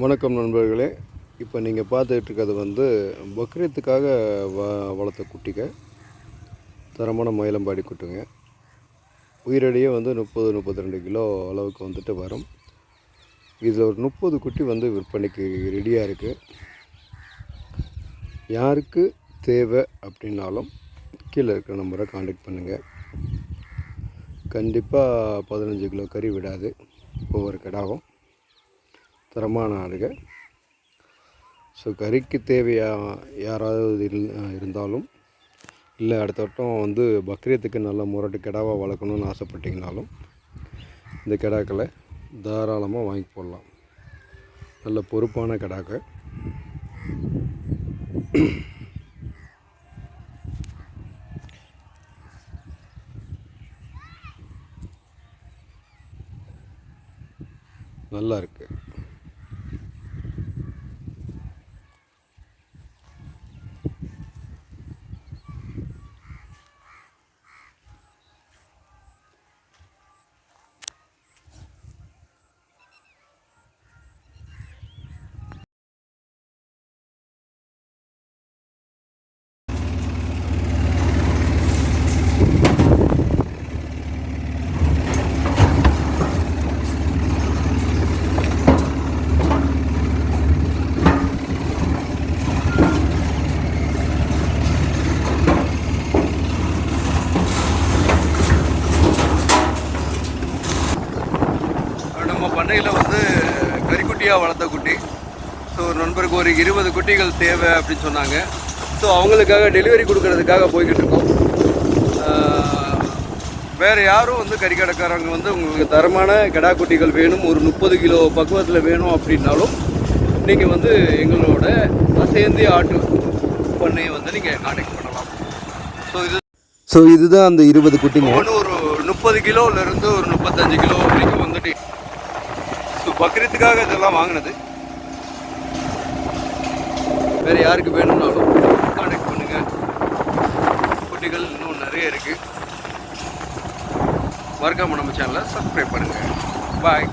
வணக்கம் நண்பர்களே. இப்போ நீங்கள் பார்த்துக்கிட்டு இருக்கிறது வந்து பக்ரீத்துக்காக வ வளர்த்த குட்டிங்க. தரமான மயிலம்பாடி குட்டிங்க. உயிரடியே வந்து முப்பது முப்பத்தி ரெண்டு கிலோ அளவுக்கு வந்துட்டு வரும். இதில் ஒரு முப்பது குட்டி வந்து விற்பனைக்கு ரெடியாக இருக்குது யாருக்கு தேவை அப்படின்னாலும் கீழே இருக்கிற நம்பரை காண்டாக்ட் பண்ணுங்கள் கண்டிப்பாக பதினஞ்சு கிலோ கறி விடாது. ஒவ்வொரு கிடாவும். தரமான ஆடுக ஸோ கறிக்கு தேவையா யாராவது இரு- இருந்தாலும் இல்லை அடுத்த வட்டம் வந்து பக்ரீத்துக்கு நல்ல முரட்டு கிடாவாக வளர்க்கணும்னு ஆசைப்பட்டீங்கனாலும் இந்த கிடாக்களை தாராளமாக வாங்கி போடலாம். நல்ல பொறுப்பான கிடாக்கள். நல்லா இருக்குது நம்ம பண்ணையில் வந்து கறிக்குட்டியாக வளர்த்த குட்டி. ஸோ நண்பருக்கு ஒரு இருபது குட்டிகள் தேவை அப்படின்னு சொன்னாங்க. ஸோ அவங்களுக்காக டெலிவரி கொடுக்கறதுக்காக போய்கிட்டு இருக்கோம். வேறு யாரும் வந்து கறி கடைக்காரங்க வந்து உங்களுக்கு தரமான கிடா குட்டிகள் வேணும். ஒரு முப்பது கிலோ பக்குவத்தில் வேணும் அப்படின்னாலும் நீங்கள் வந்து எங்களோட அசேந்திய ஆட்டு பண்ணையை வந்து நீங்கள் கான்டாக்ட் பண்ணலாம். ஸோ இது ஸோ இதுதான் அந்த இருபது குட்டிங்க. ஒன்று ஒரு முப்பது கிலோலேருந்து ஒரு முப்பத்தஞ்சு கிலோ வரைக்கும் வந்துட்டு ஸோ பக்ரீத்துக்காக இதெல்லாம் வாங்கினது. வேறு யாருக்கு வேணும்னாலும் கான்டாக்ட் பண்ணுங்கள் குட்டிகள் இன்னும் நிறைய இருக்குது மறக்காம நம்ம சேனலை சப்ஸ்கிரைப் பண்ணுங்கள் பாய்